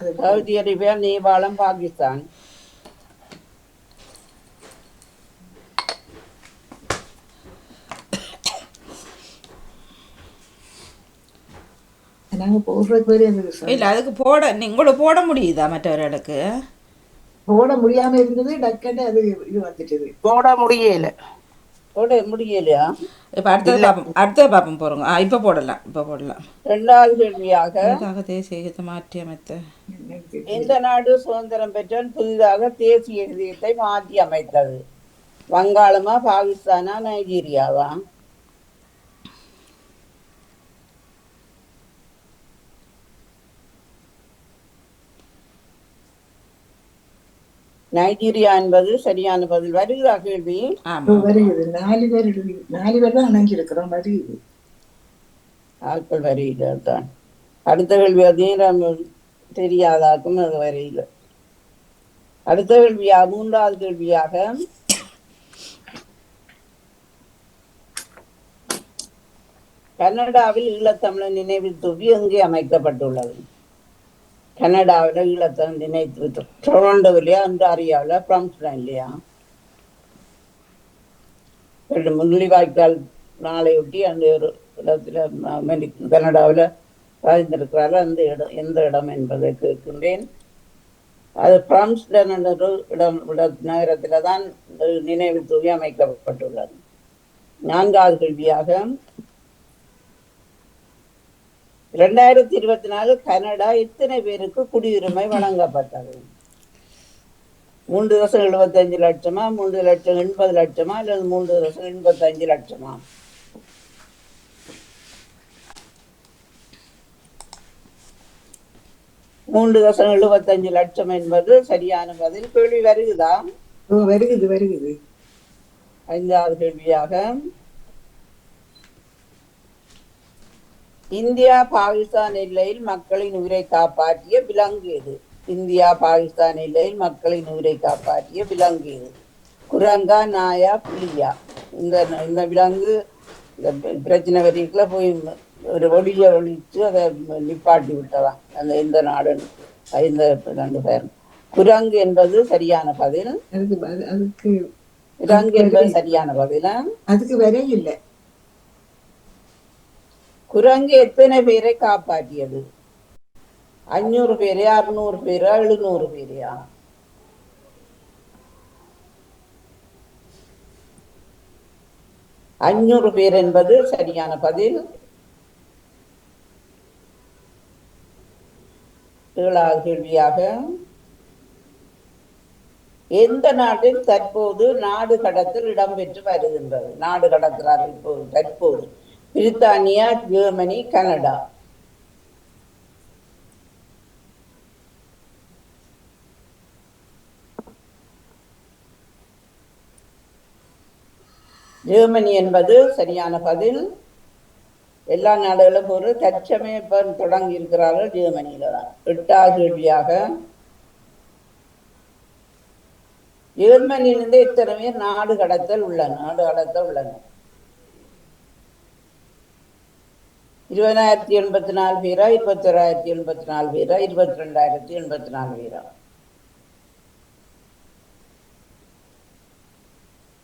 அது Saudi Arabia நேபாளம் பாகிஸ்தான். நாங்க போடுறதுக்கு வரை இருந்தது இல்லை அதுக்கு போட நீங்களும் போட முடியுதா மற்றவர்களுக்கு? போட முடியாம இருந்தது டக்குன்னு அது இது வந்துட்டது. போட முடியல. போட முடியலையா? இப்போ அடுத்தது பார்ப்போம் அடுத்தது பார்ப்போம் போகிறோங்க ஆ இப்போ போடலாம். இப்போ போடலாம். இரண்டாவது கேள்வியாக புதிதாக தேசிய கீதத்தை மாற்றி அமைத்த. எந்த நாடு சுதந்திரம் பெற்றால் புதிதாக தேசிய கீதத்தை மாற்றி அமைத்தது? வங்காளமா பாகிஸ்தானா நைஜீரியாவா? நைஜீரியா என்பது சரியான பதில். வருகிறா கேள்வி? வருகுது நாலு பேர் நாலு பேர் தான் இணைஞ்சிருக்கிறோம் வருகுது ஆட்கள் வரையில தான். அடுத்த கேள்வி அதே நம்ம தெரியாதாக்கும் அது வரையில அடுத்த கேள்வியா? மூன்றாவது கேள்வியாக. கனடாவில் ஈழத்தமிழர் நினைவு தூவி எங்கே அமைக்கப்பட்டுள்ளது? கனடாவில் ஈழத்தமிழ் நினைத்து தூவி டொரண்டோவிலையா அன்றாரியாவில் பிராம்ஸ்டன் இல்லையா? ரெண்டு முள்ளிவாய்க்கால் நாளையொட்டி அந்த ஒரு இடத்துல அமெரிக்க கனடாவில் வாழ்ந்திருக்கிறார்கள் அந்த இடம் எந்த இடம் என்பதை கேட்கின்றேன். அது பிராம்ஸ்டன் என்ற ஒரு இடம் இட நகரத்தில் தான் நினைவு தூவி அமைக்கப்பட்டுள்ளது. நான்காவது கேள்வியாக இரண்டாயிரத்தி இருபத்தி நாலு கனடா எத்தனை பேருக்கு குடியுரிமை வழங்கப்பட்டது. மூன்று லட்சம் எழுபத்தஞ்சு லட்சமா மூன்று லட்சம் எண்பது லட்சமா அல்லது மூன்று லட்சம் எண்பத்தஞ்சு லட்சமா? மூன்று லட்சம் எழுபத்தஞ்சு லட்சம் என்பது சரியான பதில். கேள்வி வருகுதா? வருகுது வருகுது. ஐந்தாவது கேள்வியாக இந்தியா பாகிஸ்தான் எல்லையில் மக்களின் உயிரை காப்பாற்றிய விலங்கு எது இந்தியா பாகிஸ்தான் எல்லையில் மக்களின் உயிரை காப்பாற்றிய விலங்கு எது குரங்கா நாயா புலியா. இந்த இந்த விலங்கு இந்த பிர- பிரச்சனை வரைக்குள்ள போய் ஒரு ஒளிய ஒழிச்சு அதை நிப்பாட்டி விட்டதாம் அந்த இந்த நாடுன்னு. இந்த ரெண்டு பேரும். குரங்கு என்பது சரியான பதில். அதுக்கு குரங்கு என்பது சரியான பதிலா? அதுக்கு வரை இல்லை. குரங்கு எத்தனை பேரை காப்பாற்றியது? அஞ்சூறு பேரு அறுநூறு பேரா எழுநூறு பேரையா? அஞ்சூறு பேர் என்பது சரியான பதில். ஏழாவது கேள்வியாக எந்த நாட்டில் தற்போது நாடு கடத்தல் இடம்பெற்று வருகின்றது? நாடு கடத்துறார் இப்போது தற்போது. பிரித்தானியா ஜெர்மனி கனடா. ஜெர்மனி என்பது சரியான பதில். எல்லா நாடுகளும் ஒரு தற்சமய தொடங்கி இருக்கிறார்கள் ஜெர்மனியில தான். எட்டாவது கேள்வியாக ஜெர்மனியிலிருந்து இத்தனை பேர் நாடு கடத்தல் உள்ளன நாடு கடத்தல் உள்ளன இருபதாயிரத்தி எண்பத்தி நாலு பேரா இருபத்தொராயிரத்தி எண்பத்தி நாலு பேரா இருபத்தி ரெண்டாயிரத்தி எண்பத்தி நாலு பேரா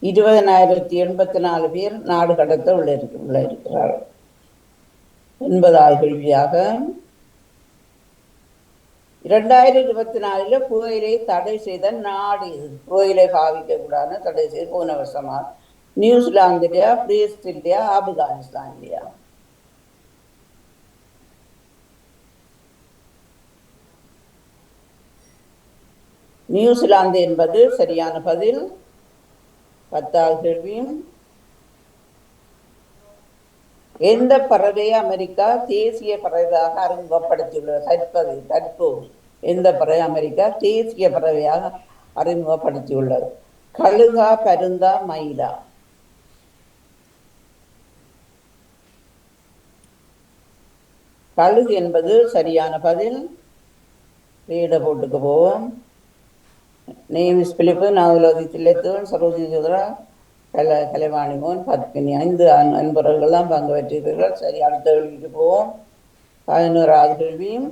இருபதனாயிரத்தி எண்பத்தி நாலு பேர் நாடு கடத்த உள்ள இருக்கு உள்ள இருக்கிறார்கள் என்பதாவது கேள்வியாக இரண்டாயிரத்தி இருபத்தி நாலுல புகையிலை தடை செய்த நாடு இது. புகையிலை பாவிக்க கூடாது தடை செய்து போன வருஷமா நியூசிலாந்துலயா பிரேசில்லையா ஆப்கானிஸ்தான்லயா? நியூசிலாந்து என்பது சரியான பதில். பத்தாவது கேள்வியும் எந்த பறவை அமெரிக்கா தேசிய பறவையாக அறிமுகப்படுத்தியுள்ளது? தற்போது தற்போது எந்த பறவை அமெரிக்கா தேசிய பறவையாக அறிமுகப்படுத்தியுள்ளது? கழுகா பருந்தா மயிலா கழுகு என்பது சரியான பதில். ரீட போட்டுக்கு போவோம். நேமிஸ் பிலிப்பு நாவலோதி சரோஜி சுதரா கல கலைவாணி பத்மினி ஐந்து அன்பர்கள்லாம் பங்கு பெற்றீர்கள் சரி அடுத்த கேள்விக்கு போவோம் பதினோராவது கேள்வியும்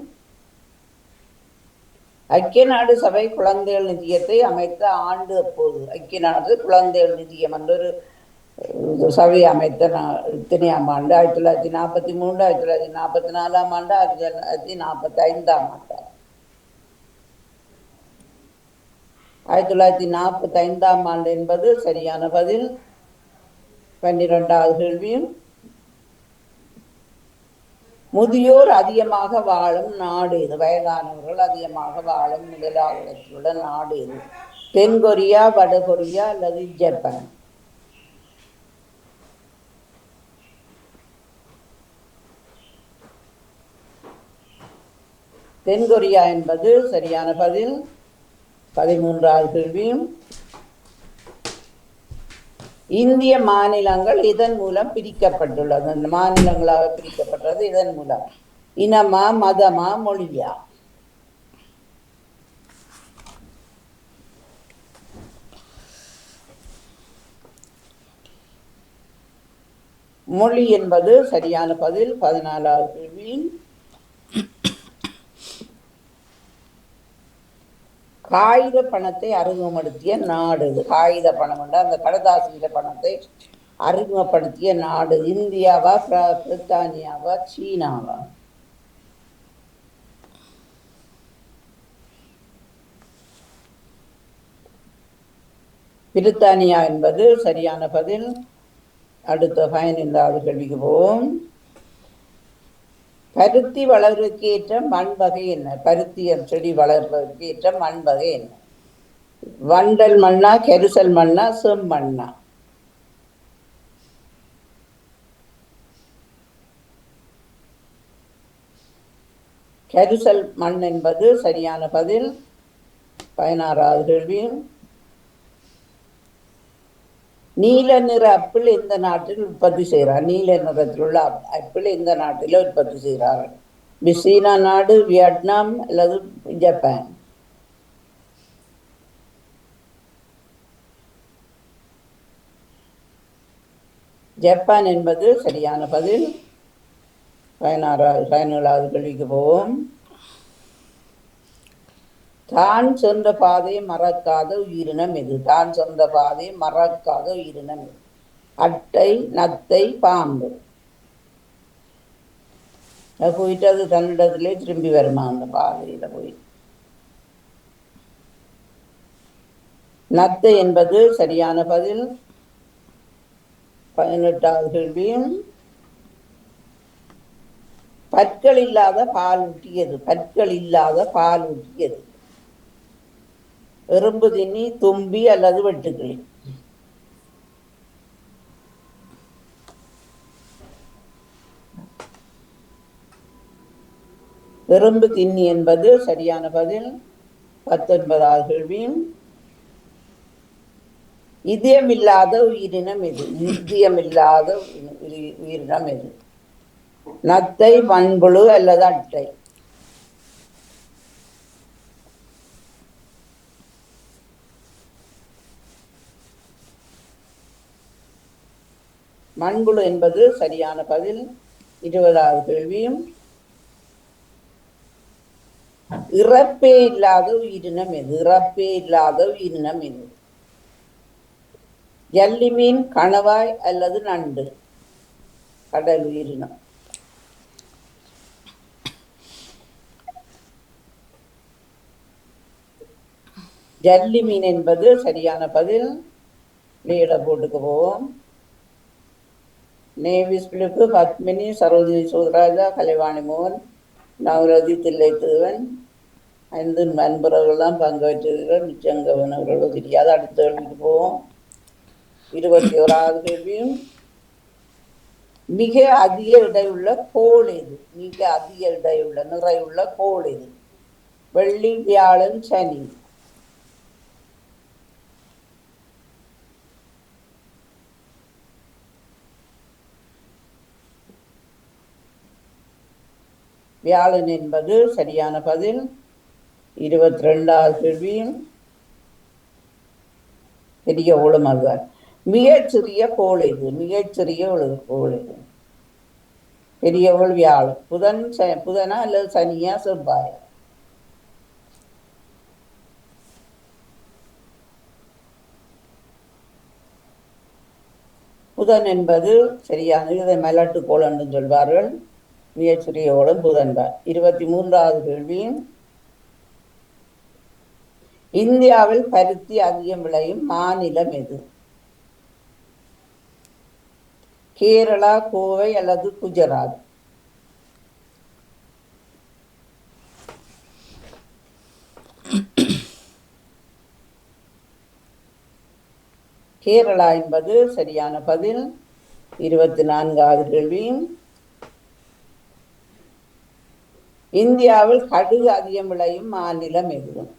ஐக்கிய நாடு சபை குழந்தைகள் நிதியத்தை அமைத்த ஆண்டு அப்போது ஐக்கிய நாடு குழந்தைகள் நிதியம் என்ற ஒரு சபை அமைத்த நா- இத்தனையாம் ஆண்டு ஆயிரத்தி தொள்ளாயிரத்தி நாற்பத்தி மூணு ஆயிரத்தி தொள்ளாயிரத்தி நாற்பத்தி நாலாம் ஆண்டு ஆயிரத்தி தொள்ளாயிரத்தி நாற்பத்தி ஐந்தாம் ஆண்டு ஆயிரத்தி தொள்ளாயிரத்தி நாற்பத்தி ஐந்தாம் ஆண்டு என்பது சரியான பதில். பன்னிரெண்டாவது கேள்வியும் முதியோர் அதிகமாக வாழும் நாடு இது வயதானவர்கள் அதிகமாக வாழும் முதலாளித்துள்ள நாடு இது தென்கொரியா வடகொரியா அல்லது ஜப்பான்? தென்கொரியா என்பது சரியான பதில். பதிமூன்றாவது கேள்வியும் இந்திய மாநிலங்கள் இதன் மூலம் பிரிக்கப்பட்டுள்ளது. அந்த மாநிலங்களாக பிரிக்கப்பட்டது இதன் மூலம். இனமா மதமா மொழியா? மொழி என்பது சரியான பதில் பதினாலாவது கேள்வியின் காகித பணத்தை அறிமுகப்படுத்திய நாடு இது. காகித பணம் உண்டு அந்த கடதாசியில பணத்தை அறிமுகப்படுத்திய நாடு. இந்தியாவா பிர- பிரித்தானியாவா சீனாவா? பிரித்தானியா என்பது சரியான பதில். அடுத்த பயனில்லாத கேள்விக்கு போவோம். பருத்தி வளர்வதற்கு ஏற்ற மண் வகை என்ன? பருத்தி செடி வளர்வதற்கு ஏற்ற மண் வகை என்ன? வண்டல் மண்ணா கெரிசல் மண்ணா செம்மண்ணா கெரிசல் மண் என்பது சரியான பதில். பதினாறாவது கேள்வியும் நீல நிற அப்பிள் இந்த நாட்டில் உற்பத்தி செய்கிறார். நீல நிறத்தில் உள்ள ஆப்பிள் அப்பிள் நாட்டில் உற்பத்தி செய்கிறார்கள் பி- சீனா நாடு வியட்நாம் அல்லது ஜப்பான். ஜப்பான் என்பது சரியான பதில். பதினாறாவது பதினேழாவது கேள்விக்கு போவோம். தான் சென்ற பாதையை மறக்காத உயிரினம் எது? தான் சென்ற பாதையை மறக்காத உயிரினம் எது? அட்டை நத்தை பாம்பு. போயிட்டு அது தன்னிடத்திலே திரும்பி வருமா அந்த பாதையில போய்? நத்தை என்பது சரியான பதில். பதினெட்டாவது கேள்வியும். பற்கள் இல்லாத பால் ஊட்டியது. பற்கள் இல்லாத பால் ஊட்டியது. எறும்பு தின்னி தும்பி அல்லது வெட்டுக்கிளி. எறும்பு தின்னி என்பது சரியான பதில். பத்தொன்பதாவது கேள்வியும். இதயமில்லாத உயிரினம் எது? இதயமில்லாத உயிரி- உயிரினம் எது? நத்தை மண்புழு அல்லது அட்டை. மண்புழு என்பது சரியான பதில். இருபதாவது கேள்வியும். இறப்பே இல்லாத உயிரினம் எது? இறப்பே இல்லாத உயிரினம் எது? ஜல்லி மீன் கணவாய் அல்லது நண்டு? கடல் உயிரினம். ஜல்லி மீன் என்பது சரியான பதில். லீட போட்டுக்கு போவோம். நேவிஸ் பிலிப்பு பத்மினி சரோஜினி சூதராஜா கலைவாணி மோகன் நவரதி தில்லைத்தேவன் ஐந்து நண்பர்கள்லாம் பங்கேற்றிருக்கிறார். நிச்சயங்கவன் நிச்சங்கவன் தெரியாத அடுத்த கேள்விக்கு போவோம். இருபத்தி ஓராவது கேள்வியும் மிக அதிக இடையுள்ள கோள் எது? மிக அதிக இடையுள்ள நிறையுள்ள கோள் எது? வெள்ளி வியாழன் சனி. வியாழன் என்பது சரியான பதில். இருபத்தி ரெண்டாவது கேள்வியும் பெரிய ஊழமல்வார் மிகச்சிறிய கோள் இது. மிகச்சிறிய கோள் இது. பெரியவள் வியாழன். புதன் ச புதனா அல்லது சனியா செவ்வாயா? புதன் என்பது சரியான இதை மலட்டு கோள் என்று சொல்வார்கள். மிகச்சிறிய கோளும் புதன் இருபத்தி மூன்றாவது கேள்வி இந்தியாவில் பருத்தி அதிகம் விளையும் மாநிலம் எது? கேரளா கோவை அல்லது குஜராத்? கேரளா என்பது சரியான பதில். இருபத்தி நான்காவது கேள்வியும் இந்தியாவில் கடுகு அதிகம் விளையும் மாநிலம் எதுவும்?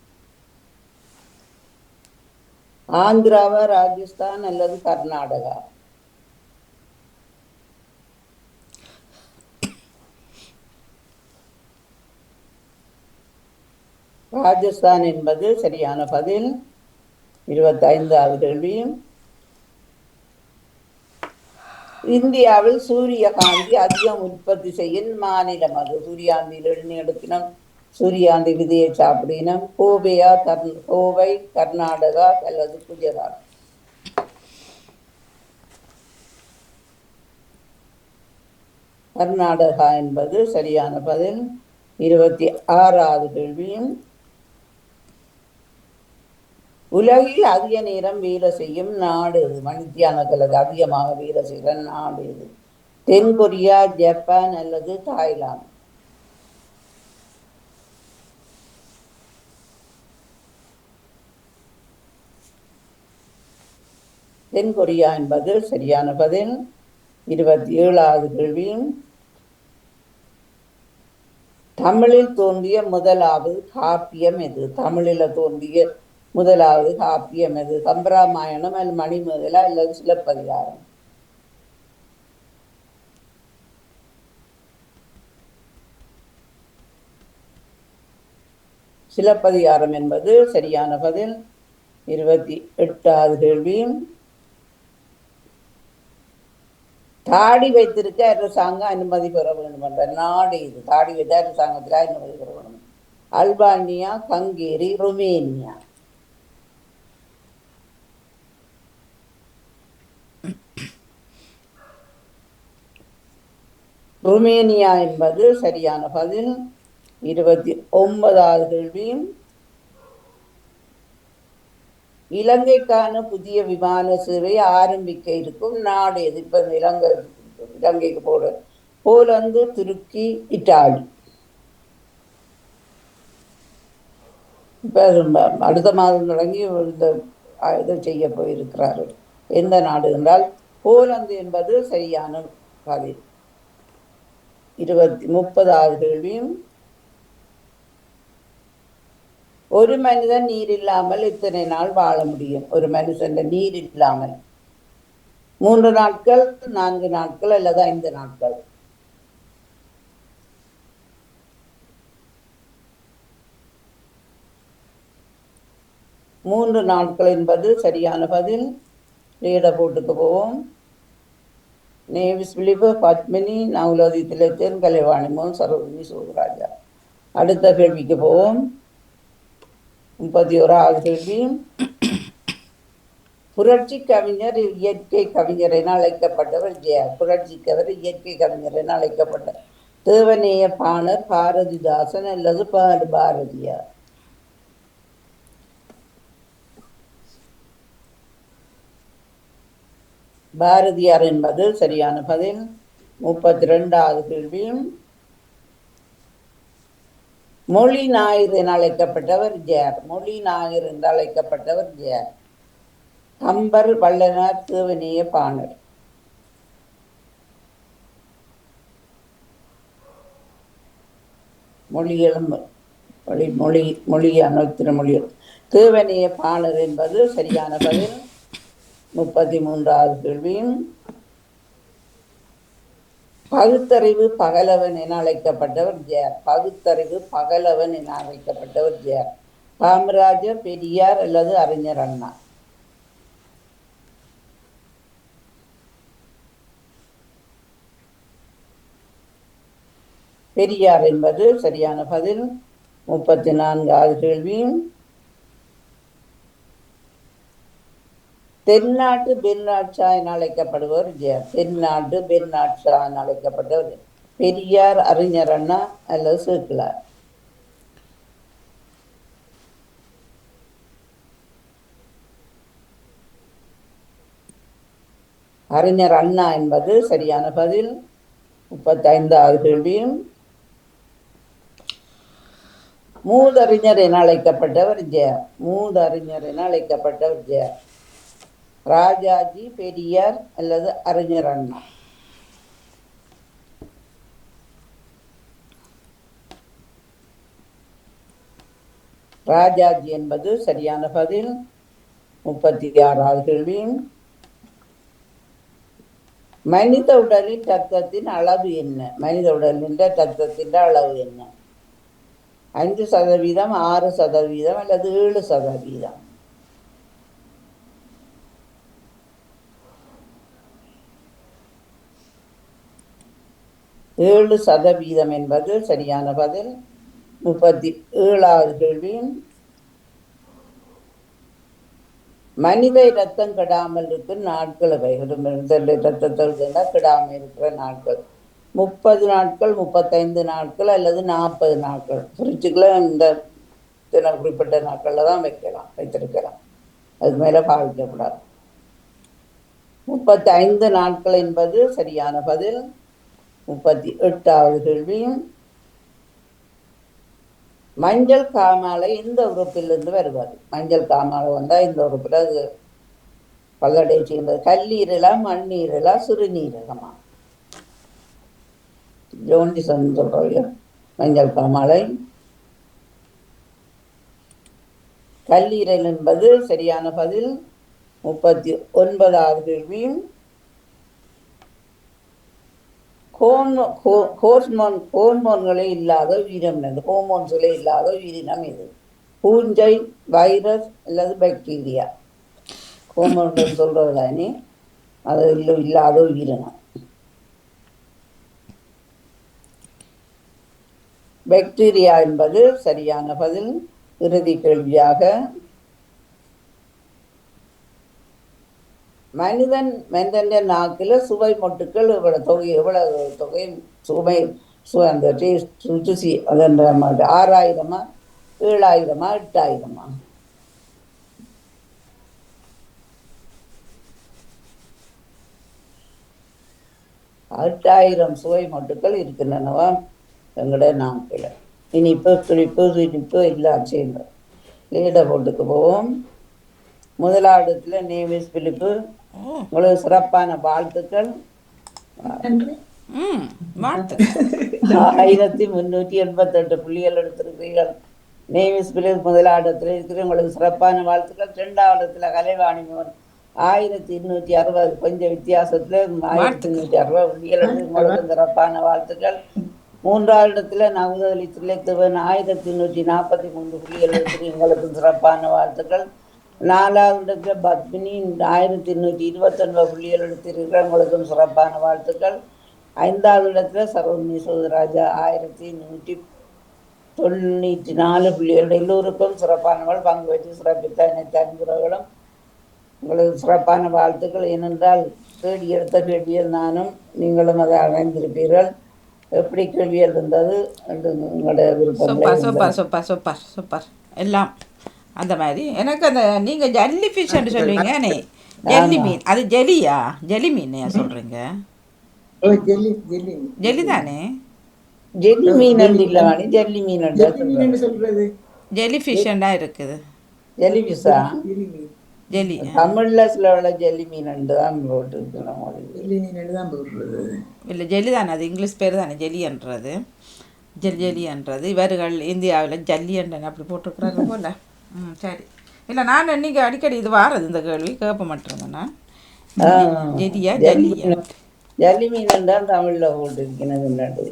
ஆந்திராவா ராஜஸ்தான் அல்லது கர்நாடகா? ராஜஸ்தான் என்பது சரியான பதில். இருபத்தைந்தாவது கேள்வியும் இந்தியாவில் சூரியகாந்தி அதிகம் உற்பத்தி செய்யும் மாநிலம் அது. சூரியாந்தியில் எழுநி எடுக்கணும் சூரியாந்தி விதையை சாப்பிடினம். கோவையா கர் கோவை கர்நாடகா அல்லது குஜராத். கர்நாடகா என்பது சரியான பதில். இருபத்தி ஆறாவது கேள்வியும் உலகில் அதிக நேரம் வேலை செய்யும் நாடு இது. மணித்தியானத்தில் அதிகமாக வேலை செய்கிற நாடு இது. தென்கொரியா ஜப்பான் அல்லது தாய்லாந்து. தென்கொரியா என்பது சரியான பதில். இருபத்தி ஏழாவது கேள்வியும் தமிழில் தோன்றிய முதலாவது காப்பியம் எது? தமிழில் தோன்றிய முதலாவது காப்பியம் எது? கம்பராமாயணம் அல்லது மணிமேகலா அல்லது சிலப்பதிகாரம்? சிலப்பதிகாரம் என்பது சரியான பதில். இருபத்தி எட்டாவது கேள்வியும் தாடி வைத்திருக்க அரசாங்கம் அனுமதி பெற வேண்டும் என்ற நாடு இது. தாடி வைத்த அரசாங்கத்தில் அனுமதி பெற வேண்டும். Albania Hungary Romania. ருமேனியா என்பது சரியான பதில். இருபத்தி ஒன்பதாவது கேள்வி. இலங்கைக்கான புதிய விமான சேவை ஆரம்பிக்க இருக்கும் நாடு எது? இப்போ இலங்கை இலங்கைக்கு போட போலந்து துருக்கி இத்தாலி. இப்போ அடுத்த மாதம் தொடங்கி இந்த இதை செய்ய போயிருக்கிறார்கள். எந்த நாடு என்றால் போலந்து என்பது சரியான பதில். இருபத்தி முப்பதாவது கேள்வியும் ஒரு மனிதன் நீர் இல்லாமல் இத்தனை நாள் வாழ முடியும். ஒரு மனுஷன் நீர் இல்லாமல் மூன்று நாட்கள் நான்கு நாட்கள் அல்லது ஐந்து நாட்கள். மூன்று நாட்கள் என்பது சரியான பதில். ரீட போட்டுக்கு போவோம். நேவிஸ் பிலிப்பு பத்மினி நவுலோதி திலத்தேன் கலைவாணிமோன் சரோஜினி சோதராஜா அடுத்த கேள்விக்கு போவோம். முப்பத்தி ஓராவது கேள்வி. புரட்சி கவிஞர் இயற்கை கவிஞர் என அழைக்கப்பட்டவர் ஜெயா. புரட்சி கவிஞர் இயற்கை கவிஞர் என அழைக்கப்பட்ட தேவநேய பாணர் பாரதிதாசன் அல்லது பாரதியார் பாரதியார் என்பது சரியான பதில். முப்பத்தி ரெண்டாவது கேள்வியும் மொழி நாயர் என அழைக்கப்பட்டவர் ஜெயர் மொழி நாயர் என்று அழைக்கப்பட்டவர் ஜெயர் கம்பர் வல்லனார் தேவனிய பாணர். மொழிகளும் மொழி மொழி மொழியான திருமொழி தேவனிய பாணர் என்பது சரியான பதில். முப்பத்தி மூன்றாவது கேள்வியும் பகுத்தறிவு பகலவன் என அழைக்கப்பட்டவர் ஜெயர் பகுத்தறிவு பகலவன் என அழைக்கப்பட்டவர் ஜெயர் காமராஜர் பெரியார் அல்லது அறிஞர் அண்ணா? பெரியார் என்பது சரியான பதில். முப்பத்தி நான்காவது கேள்வியும் தென்னாட்டு பெருநாட்சா என அழைக்கப்படுபவர் யார் தென்னாட்டு பெருநாட்சா என அழைக்கப்பட்டவர் பெரியார் அறிஞர் அண்ணா அல்லது சேக்கிலார் அறிஞர் அண்ணா என்பது சரியான பதில். முப்பத்தைந்தாவது கேள்வியும். மூதறிஞர் என அழைக்கப்பட்டவர் ஜெயர் மூதறிஞர் என அழைக்கப்பட்டவர் ஜெயர் ராஜாஜி பெரியார் அல்லது அறிஞர் அண்ணா. ராஜாஜி என்பது சரியான பதில். முப்பத்தி ஆறாவது கேள்வியும் மனித உடலின் ரத்தத்தின் அளவு என்ன? மனித உடலின் ரத்தத்தின் அளவு என்ன? அஞ்சு சதவீதம் ஆறு சதவீதம் அல்லது ஏழு சதவீதம். ஏழு சதவீதம் என்பது சரியான பதில். முப்பத்தி ஏழாவது கேள்வி. மனித ரத்தம் கெடாமல் இருக்கிற நாட்கள் அவை இரத்தத்தை ரத்தத்தில் கெடாமல் இருக்கிற நாட்கள். முப்பது நாட்கள் முப்பத்தைந்து நாட்கள் அல்லது நாற்பது நாட்கள். ஃப்ரிட்ஜுக்குள்ள இந்த தினம் குறிப்பிட்ட நாட்களில் தான் வைக்கலாம் வைத்திருக்கலாம். அது மேலே பாதிக்கக்கூடாது முப்பத்தைந்து நாட்கள் என்பது சரியான பதில். முப்பத்தி எட்டாவது கேள்வியும் மஞ்சள் காமாலை இந்த உறுப்பிலிருந்து வருவது. மஞ்சள் காமாலை வந்தால் இந்த உறுப்பில் அது பல்லடை செய்கிறது கல்லீரலா மண்ணீரலா சிறுநீரகமா? ஜோன்டிசன் சொல்கிறோம் மஞ்சள் காமாலை. கல்லீரல் என்பது சரியான பதில். முப்பத்தி ஒன்பதாவது கேள்வியும் ஹோம் ஹோ- ஹோர்மோன் ஹோர்மோன்களே இல்லாத உயிரினம் இது. ஹோமோன்ஸ்களே இல்லாத உயிரினம் இது. பூஞ்சை வைரஸ் அல்லது பாக்டீரியா. ஹோமோன்கள் சொல்றது தானே அது இல்லை இல்லாத உயிரினம். பாக்டீரியா என்பது சரியான பதில் இறுதி கேள்வியாக மனிதன் மனிதன் நாக்கில் சுவை மொட்டுக்கள் இவ்வளவு தொகை எவ்வளவு தொகை சுவை சு அந்த டேஸ்ட் ருசி அதுன்ற மாதிரி. ஆறாயிரமா ஏழாயிரமா எட்டாயிரமா? எட்டாயிரம் சுவை மொட்டுக்கள் இருக்கின்றனவா? எங்களோட நாக்கில். இனிப்பு துடிப்பு துடிப்பு எல்லாம் சேர்ந்து லீட போட்டுக்கு போவோம். முதலாவதுல நேமிஸ் பிலிப்பு. உங்களுக்கு சிறப்பான வாழ்த்துக்கள். ஆயிரத்தி முன்னூற்றி எண்பத்தெட்டு புள்ளிகள் எடுத்திருக்கிறீர்கள். நேவிஸ் பிலிப் முதலாவதுல இருக்கிற உங்களுக்கு சிறப்பான வாழ்த்துக்கள். ரெண்டாவதுல கலைவாணி மோகன் ஆயிரத்தி இருநூற்றி அறுபது கொஞ்சம் வித்தியாசத்துல ஆயிரத்தி இருநூற்றி அறுபது புள்ளிகள் எடுத்து உங்களுக்கு சிறப்பான வாழ்த்துக்கள். மூன்றாவது இடத்துல நவதலி திளைத்தவன் ஆயிரத்தி நூற்றி நாற்பத்தி மூன்று புள்ளிகள் எடுத்து உங்களுக்கு சிறப்பான வாழ்த்துக்கள். நாலாவது இடத்துல பத்மினி ஆயிரத்தி நூற்றி இருபத்தொன்பது புள்ளிகள் எடுத்திருக்கிற உங்களுக்கும் சிறப்பான வாழ்த்துக்கள். ஐந்தாவது இடத்துல சரோஜினி சோதராஜா ஆயிரத்தி நூற்றி தொண்ணூற்றி நாலு புள்ளிகள். எல்லோருக்கும் சிறப்பானவர்கள் பங்கு வச்சு சிறப்பித்த அனைத்து அன்புறர்களும் உங்களுக்கு சிறப்பான வாழ்த்துக்கள். ஏனென்றால் தேடி எடுத்த கேள்வியில் நானும் நீங்களும் அதை அடைந்திருப்பீர்கள். எப்படி கேள்விகள் இருந்தது என்று உங்களுடைய super super super super super. எல்லாம் அந்த மாதிரி. எனக்கு அந்த நீங்க ஜல்லி ஃபிஷ்ன்னு சொல்லுவீங்க நீ ஜெல்லி மீன். அது ஜெலியா ஜெலி மீன் சொல்றீங்க? ஓ ஜெல்லி ஜெல்லி ஜெலி தானே? ஜெல்லி மீன் இல்லை ஜெல்லி மீன் ஜெல்லி சொல்றது? ஜெலி ஃபிஷ்ஷண்டா இருக்குது? ஜெல்லி ஜெல்லி மீன். ஜெலி தமிழ்ல சில உள்ள ஜெல்லி மீன் தான் போட்டுருக்கணும் ஜெல்லி மீன் தான் போடுறது. இல்லை ஜெலி தானே அது இங்கிலீஷ் பேர் தானே ஜெலின்றது ஜெல் ஜெலின்றது இவர்கள் இந்தியாவில் ஜல்லியண்டன் அப்படி போட்டிருக்கிறாங்க போல. ம் சரி. இல்லை நான் நீங்கள் அடிக்கடி இது வாரது இந்த கேள்வி கேட்ப மாட்டேன் நான். ஜெலியா ஜல்லியா? ஜல்லி மீன் தான் தமிழ்ல போட்டிருக்கிறது முன்னாடி.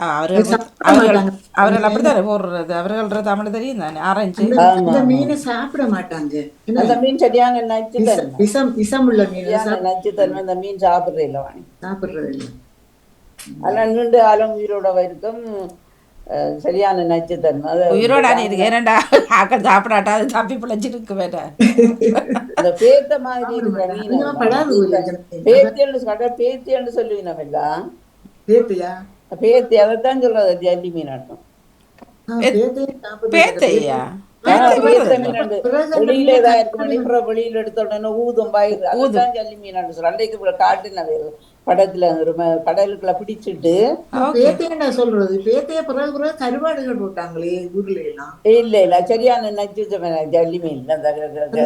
அவர்கள் அவர்கள் அவர்கள் அப்படித்தானே போடுறது. அவர்கள்ற தமிழ் தெரியும் தானே ஆரஞ்சு? இந்த மீனை சாப்பிட மாட்டாங்க. அந்த மீன் சரியான நச்சு தன்மை விஷம் விஷம் உள்ள மீன் தன்மை அந்த மீன் சாப்பிட்றதில்ல வாணி சாப்பிடுறது இல்லை ஆனால் நீண்ட காலம் உயிரோட இருக்கும். சரியான நச்சுத்தன்மை. அது உயிரோட நீ இருக்கு ஏனண்டா? ஆக்கள் சாப்பிடாட்டா? அது தப்பி பிழைச்சிருக்கு வேற. இந்த பேத்த மாதிரி. பேத்தியன்னு கடை பேத்தியன்னு சொல்லுவீங்க எல்லாம் பேத்தையா? பேத்தி அதைத்தான் சொல்றது ஜல்லி மீன் ஆட்டம். ஆ, பேத்தையே வெளியில எடுத்த உடனே ஊதும் பயிர் அதுதான் ஜல்லி மீன் சொல்றேன் அன்றைக்கு காட்டுனது படத்துல ம- கடலுக்குள்ள பிடிச்சிட்டு பேத்தையை நான் சொல்றது? பேத்தைய பிறகு பிறகு கருவாடுகள் போட்டாங்களே ஊர்ல எல்லாம். இல்ல இல்ல சரியான நச்சு ஜல்லி மீன். அந்த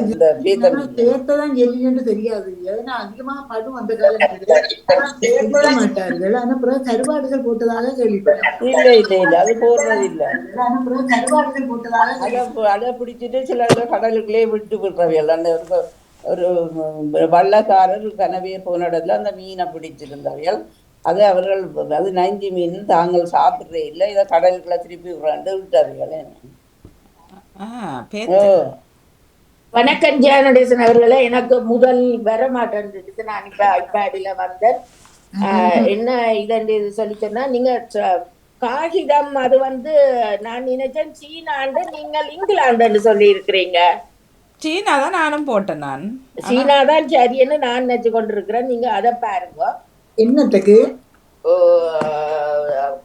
இந்த பேத்த ஆனா மீன். பேத்தை தான் ஜெல்லின்னு தெரியாது. ஏன்னா அதிகமா படும் அந்த காலத்துல. மாட்டார்கள். ஆனா பிறகு கருவாடுகள் போட்டதாக கேள்விப்பட்டேன். இல்ல இல்ல இல்ல அது போடுறது இல்ல ஆனா பிறகு கருவாடுகள் போட்டதாக அதை பிடிச்சிட்டு சில இடத்துல கடலுக்குள்ளே விட்டு விடுறவையல் அந்த ஒரு வள்ளக்காரர் கனவே போன இடத்துல அந்த மீனை பிடிச்சிருந்தவையல் அதை அவர்கள் அது நஞ்சு மீன் தாங்கள் சாப்பிட்றே இல்லை. இதை கடலுக்குள்ள திருப்பி விடுறாண்டு விட்டார்கள். ஆ ஓ. பேத்து வணக்கம் ஜெயநடேசன் அவர்களே எனக்கு முதல் வர மாட்டேன்றது நான் இப்ப ஐபேடில் வந்தேன். ஆஹ் என்ன இதன்று இது சொல்லி சொன்னா நீங்க காகிதம் அது வந்து நான் நினைச்சேன் சீனாண்டு நீங்கள் இங்கிலாந்துன்னு சொல்லி இருக்கிறீங்க சீனா தான் நானும் போட்டேன் நான். சீனா தான் சரின்னு நான் நினைச்சு கொண்டிருக்கிறேன் நீங்க அதை பாருங்க. என்னத்துக்கு?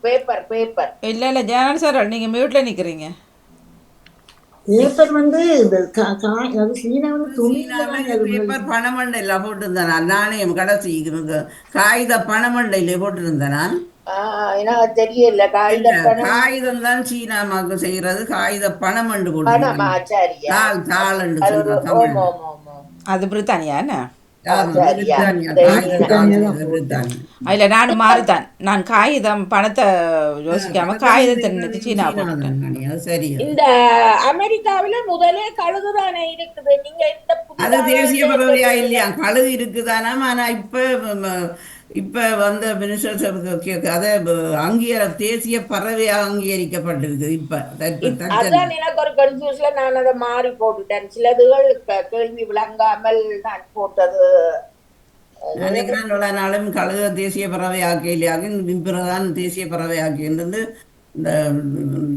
பேப்பர் பேப்பர் இல்லை இல்லை ஜெயநாள் சார் நீங்கள் மியூட்டில் நிற்கிறீங்க பேப்பர் வந்து இந்த அது சீனா வந்து பேப்பர் பணமண்டையில போட்டிருந்தேன். நாணயம் கடைசி காகித பணமண்டையில போட்டிருந்தேன் எனக்கு தெரியல. காகித காகிதம் தான் சீனாமாக்கு செய்யறது. காகித பணமண்டு பணமா போட்டு தாள் ஓமோ அது பிரித்தானியா என்ன? அதில் நான் மாறித்தான் நான் காகிதம் பணத்தை யோசிக்காம காகிதத்தை நினைச்சு சீனா இந்த அமெரிக்காவில முதலே கழுகுதானே இருக்குது. நீங்க இந்த அது தேசிய பறவையா இல்லையா? கழுகு இருக்குதானா ஆனா இப்ப இப்ப வந்த மினிஸ்டர் அதை அங்கீகார தேசிய பறவையா அங்கீகரிக்கப்பட்டிருக்கு இப்ப. அதான் எனக்கு ஒரு கன்ஃபியூஸ்ல நான் அதை மாறி போட்டுட்டேன். சிலதுகள் கேள்வி விளங்காமல் நான் போட்டது. நினைக்கிறேன் இவ்வளவு நாளும் கழுக தேசிய பறவை ஆக்கையிலாக பிறதான் தேசிய பறவை ஆக்கின்றது இந்த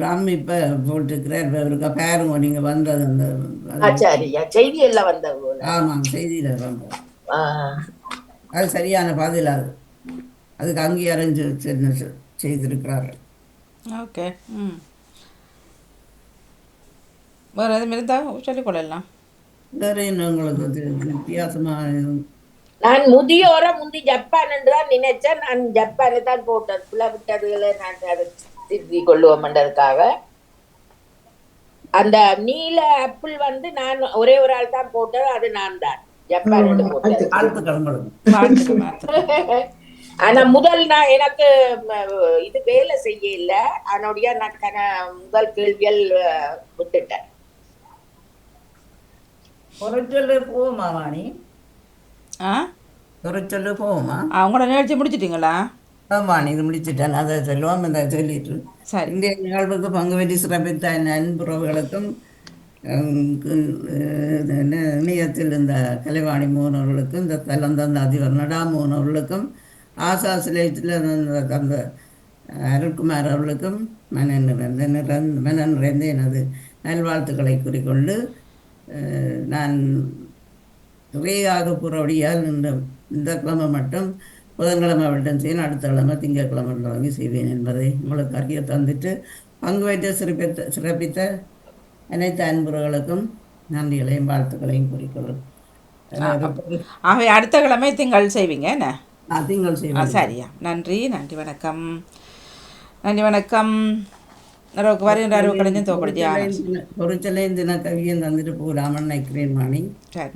ராம் இப்ப போட்டிருக்கிறார். இப்ப இருக்கா பாருங்க நீங்க வந்தது அந்த செய்தி எல்லாம் வந்த போல. ஆமாம் செய்தியில வந்தது. அது சரியான பதில் அது அதுக்கு அங்கீகாரம் செய்திருக்கிறார்கள். ஓகே ம். வேறு எதுவும் இருந்தால் சொல்லிக்கொள்ளலாம் வேற என்ன உங்களுக்கு இது வித்தியாசமா எதுவும்? நான் முதியோர முந்தி ஜப்பான் என்று தான் நினைச்சேன். நான் ஜப்பானை தான் போட்டேன். புல விட்டதுகளை நான் அதை திருத்தி கொள்ளுவோம்ன்றதுக்காக அந்த நீல ஆப்பிள் வந்து நான் ஒரே ஒரு ஆள் தான் போட்டது அது நான் தான். ஆனா முதல் நான் எனக்கு இது வேலை செய்ய இல்ல அதனுடைய நான் முதல் கேள்விகள் விட்டுட்டேன். போகுமா வாணி? ஆ? குறைச்சொல்லு போகுமா? அவங்களோட நிகழ்ச்சி முடிச்சிட்டிங்களா? ஆமாம் இது முடிச்சிட்டேன். அதை சொல்லுவோம் இந்த சொல்லிட்டு. சரி. இந்திய நிகழ்வுக்கு பங்கு பெற்று சிறப்பித்த நண்புறவுகளுக்கும் இணையத்தில் இந்த கலைவாணி மூனவர்களுக்கும் இந்த தலந்தந்த அதிபர் நடா மூனவர்களுக்கும் ஆசா சிலையத்தில் அந்த அருள்குமார் அவர்களுக்கும் மன நிறைந்த நிறந்த மன நிறைந்த எனது நல்வாழ்த்துக்களை கூறிக்கொண்டு நான் நிறையாக புறவடியால் இந்த இந்த கிழமை மட்டும் புதன்கிழமை விட்டம் செய்யணும் அடுத்த கிழமை திங்கட்கிழமை தொடங்கி செய்வேன் என்பதை உங்களுக்கு அறிய தந்துட்டு பங்கு வைத்து சிறப்பித்த சிறப்பித்த அனைத்து அன்புறர்களுக்கும் நன்றிகளையும் வாழ்த்துக்களையும் கூறிக்கொள்ளும் ஆகவே அடுத்த கிழமை திங்கள் செய்வீங்க என்ன? திங்கள் ஆ செய்வேன் சரியா. நன்றி நன்றி வணக்கம். நன்றி வணக்கம். நிறைவுக்கு வருகின்ற அறிவு கலைஞன் தோப்படி தியானம் பொறிச்சலையும் தின கவியும் தந்துட்டு போகலாமன்னு நினைக்கிறேன் மாணி. சரி.